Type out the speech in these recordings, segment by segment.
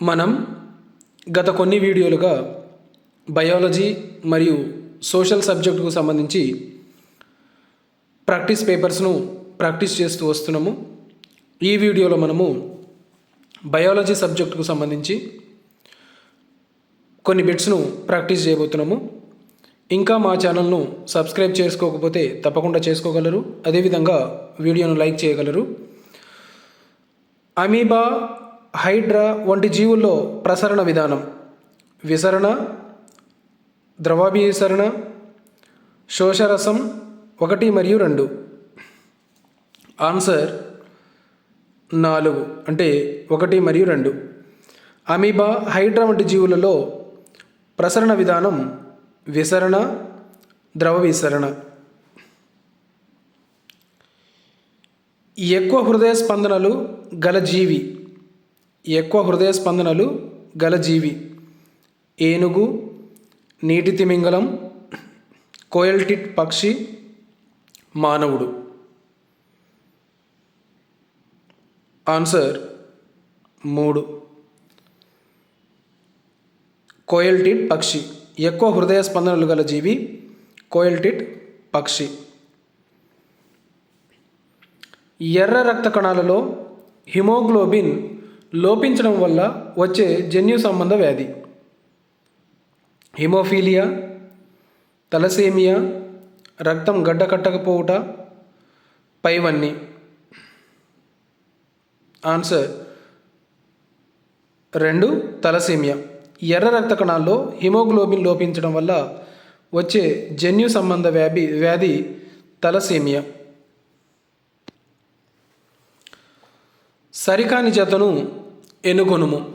మనం గత కొన్ని వీడియోలుగా బయాలజీ మరియు సోషల్ సబ్జెక్టుకు సంబంధించి ప్రాక్టీస్ పేపర్స్ను ప్రాక్టీస్ చేస్తూ వస్తున్నాము. ఈ వీడియోలో మనము బయాలజీ సబ్జెక్టుకు సంబంధించి కొన్ని బిట్స్ను ప్రాక్టీస్ చేయబోతున్నాము. ఇంకా మా ఛానల్ను సబ్స్క్రైబ్ చేసుకోకపోతే తప్పకుండా చేసుకోగలరు. అదేవిధంగా వీడియోను లైక్ చేయగలరు. అమీబా హైడ్రా వంటి జీవుల్లో ప్రసరణ విధానం. విసరణ ద్రవాభిసరణ శోషరసం ఒకటి మరియు రెండు. ఆన్సర్ నాలుగు అంటే ఒకటి మరియు రెండు. అమీబా హైడ్రా వంటి జీవులలో ప్రసరణ విధానం విసరణ ద్రవ విసరణ ఎక్కువ హృదయ స్పందనలు గల జీవి ఎక్కువ హృదయ స్పందనలు గల జీవి. ఏనుగు నీటి తిమింగలం కోయల్టిట్ పక్షి మానవుడు. ఆన్సర్ మూడు. కోయల్టిట్ పక్షి. ఎక్కువ హృదయ స్పందనలు గల జీవి కోయల్టిట్ పక్షి. ఎర్ర రక్త కణాలలో హిమోగ్లోబిన్ లోపించడం వల్ల వచ్చే జన్యు సంబంధ వ్యాధి. హిమోఫీలియా తలసేమియా రక్తం గడ్డకట్టకపోవుట పైవన్నీ. ఆన్సర్. రెండు తలసేమియా. ఎర్ర రక్త కణాల్లో హిమోగ్లోబిన్ లోపించడం వల్ల వచ్చే జన్యు సంబంధ వ్యాధి వ్యాధి తలసేమియా. సరికాని జతను ఎనుగొనుము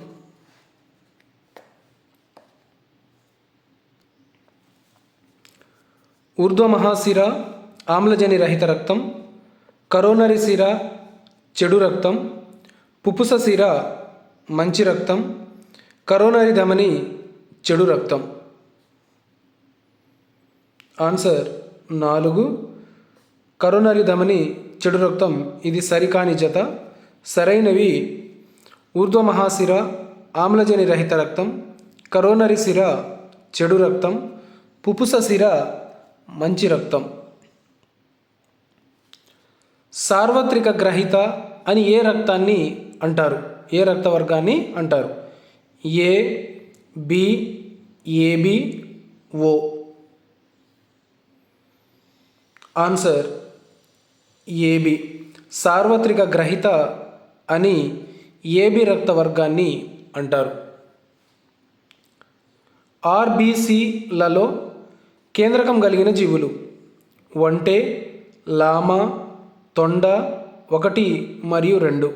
ఊర్ధ్వమహాశిర ఆమ్లజని రహిత రక్తం కరోనరీ శిర చెడు రక్తం పుపుస శిర మంచి రక్తం కరోనరీ ధమని చెడు రక్తం. ఆన్సర్ నాలుగు. కరోనరీ ధమని చెడు రక్తం ఇది సరికాని జత. సరైనవి. ఊర్ధ్వమహాశిర ఆమ్లజని రహిత రక్తం కరోనరీ శిర చెడు రక్తం పుపుస శిర మంచి రక్తం. సార్వత్రిక గ్రహిత అని ఏ రక్తాన్ని అంటారు? ఏ రక్త వర్గాన్ని అంటారు? A B AB O. Answer AB సార్వత్రిక గ్రహిత అని ఏబి రక్త వర్గాన్ని అంటారు ఆర్బీసీలలో కేంద్రకం కలిగిన జీవులు ఒంటె లామ తొండ ఒకటి మరియు రెండు.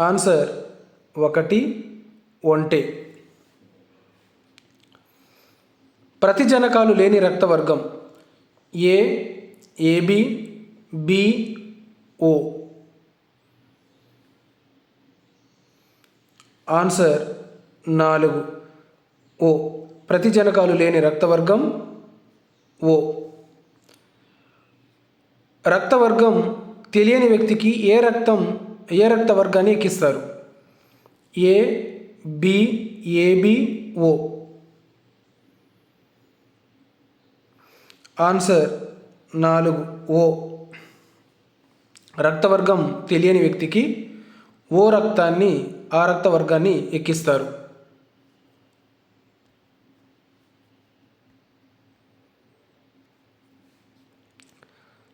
ఆన్సర్ ఒకటి ఒంటె. ప్రతిజనకాలు లేని రక్తవర్గం A AB B O O. Answer నాలుగు. ఓ. ప్రతిజనకాలు లేని రక్తవర్గం ఓ. రక్తవర్గం తెలియని వ్యక్తికి ఏ రక్తం ఏ రక్త వర్గాన్ని ఎక్కిస్తారు? A B AB O. Answer నాలుగు. ఓ. రక్తవర్గం తెలియని వ్యక్తికి ఓ రక్తాన్ని ఆ రక్త వర్గాన్ని ఎక్కిస్తారు.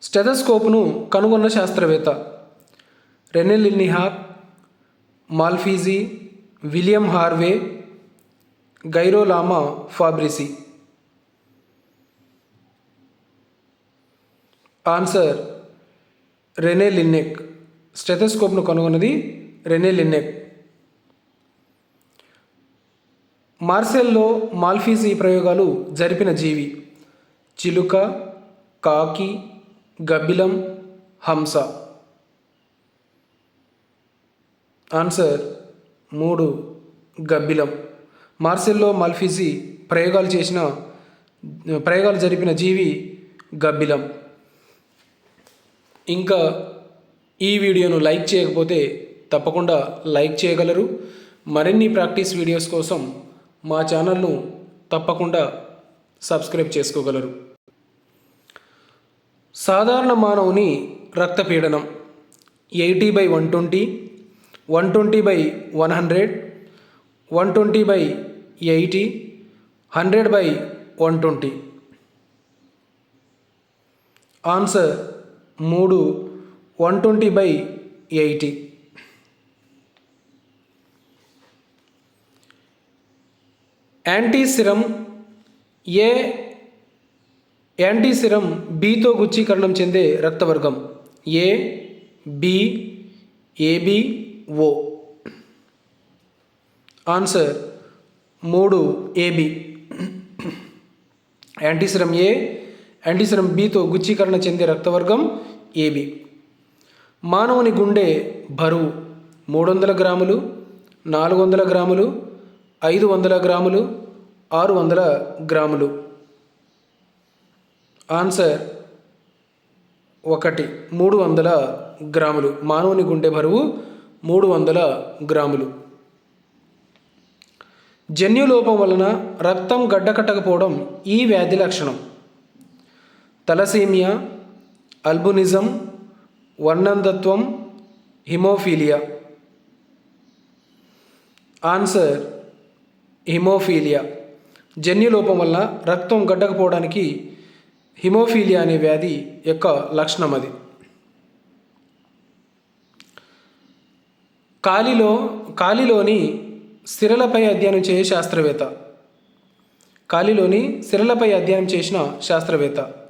స్టెథస్కోప్ను కనుగొన్న శాస్త్రవేత్త Rene Malpighi William Harvey Girolamo Fabrici. Answer Rene Laennec స్టెథోస్కోప్ను కనుగొన్నది రెనే లిన్నెక్ మార్సెల్లో మాల్ఫీజీ ప్రయోగాలు జరిపిన జీవి. చిలుక కాకి గబ్బిలం హంస. ఆన్సర్ మూడు గబ్బిలం. మార్సెల్లో మాల్ఫీజీ ప్రయోగాలు చేసిన ప్రయోగాలు జరిపిన జీవి గబ్బిలం. ఇంకా ఈ వీడియోను లైక్ చేయకపోతే తప్పకుండా లైక్ చేయగలరు. మరిన్ని ప్రాక్టీస్ వీడియోస్ కోసం మా ఛానల్ను తప్పకుండా సబ్స్క్రైబ్ చేసుకోగలరు. సాధారణ మానవుని రక్తపీడనం eighty by one twenty one twenty by one hundred one twenty by eighty hundred by one twenty. Answer మూడు one twenty by eighty. Antiserum A antiserum బితో గుచ్చీకరణం చెందే రక్తవర్గం. A B AB O. Answer మూడు AB. Antiserum A antiserum బితో గుచ్చీకరణ చెందే రక్తవర్గం AB. మానవుని గుండె బరువు మూడు వందల గ్రాములు నాలుగు వందల గ్రాములు ఐదు వందల గ్రాములు ఆరు వందల గ్రాములు. ఆన్సర్ ఒకటి మూడు వందల గ్రాములు. మానవుని గుండె బరువు మూడు వందల గ్రాములు. జన్యులోపం వలన రక్తం గడ్డకట్టకపోవడం ఈ వ్యాధి లక్షణం. తలసీమియా అల్బునిజం వర్ణంధత్వం హిమోఫీలియా. Answer haemophilia. జన్యులోపం వల్ల రక్తం గడ్డకపోవడానికి హిమోఫీలియా అనే వ్యాధి యొక్క లక్షణం అది. కాలిలో కాలిలోని సిరలపై అధ్యయనం చేసే శాస్త్రవేత్త. కాలిలోని సిరలపై అధ్యయనం చేసిన శాస్త్రవేత్త.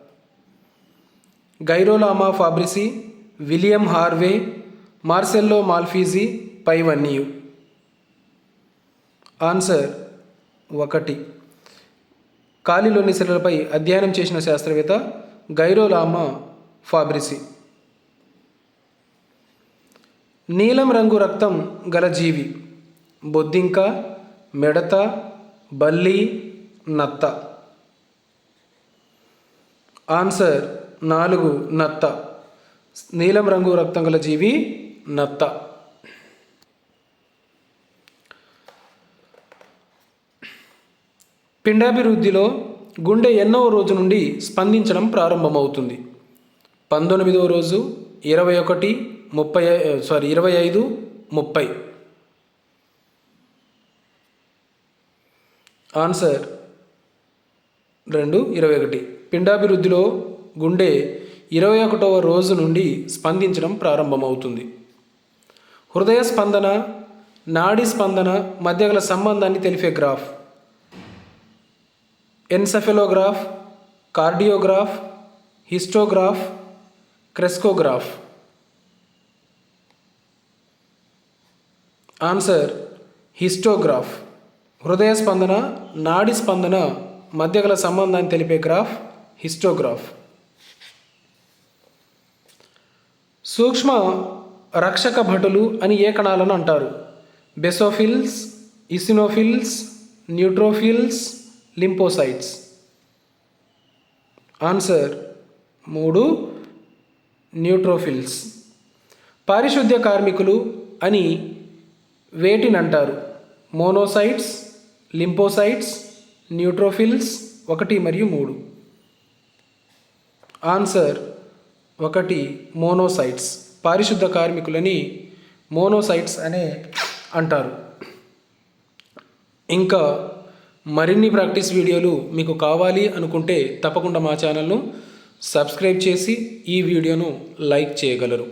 Girolamo Fabrici William Harvey Marcello Malpighi పైవన్నీయు. Answer ఒకటి. కాలిలోని శిలలపై అధ్యయనం చేసిన శాస్త్రవేత్త గైరోలామా ఫాబ్రిసి. నీలం రంగు రక్తం గల జీవి బొద్దింక మెడత బల్లి నత్త. ఆన్సర్ నాలుగు నత్త. నీలం రంగు రక్తం గల జీవి నత్త. పిండాభివృద్ధిలో గుండె ఎన్నో రోజు నుండి స్పందించడం ప్రారంభమవుతుంది. పంతొమ్మిదవ రోజు ఇరవై ఒకటి ముప్పై సారీ ఇరవై ఐదు ముప్పై. ఆన్సర్ రెండు ఇరవై ఒకటి. పిండాభివృద్ధిలో గుండె ఇరవై ఒకటవ రోజు నుండి స్పందించడం ప్రారంభమవుతుంది. హృదయ స్పందన నాడీ స్పందన మధ్య గల సంబంధాన్ని తెలిపే graph. Encephalograph cardiograph histograph crescograph. Answer histograph. హృదయ స్పందన నాడి స్పందన మధ్య గల సంబంధాన్ని తెలిపే గ్రాఫ్ హిస్టోగ్రాఫ్. సూక్ష్మ రక్షక భటులు అని ఏ కణాలను అంటారు? Basophils eosinophils neutrophils lymphocytes. Answer మూడు న్యూట్రోఫిల్స్. పారిశుద్ధ్య కార్మికులు అని వేటిని అంటారు? మోనోసైట్స్ లింపోసైట్స్ న్యూట్రోఫిల్స్ ఒకటి మరియు మూడు. ఆన్సర్ ఒకటి మోనోసైట్స్ పారిశుద్ధ కార్మికులని మోనోసైట్స్ అనే అంటారు. ఇంకా మరిన్ని ప్రాక్టీస్ వీడియోలు మీకు కావాలి అనుకుంటే తప్పకుండా మా ఛానల్ను సబ్స్క్రైబ్ చేసి ఈ వీడియోను లైక్ చేయగలరు.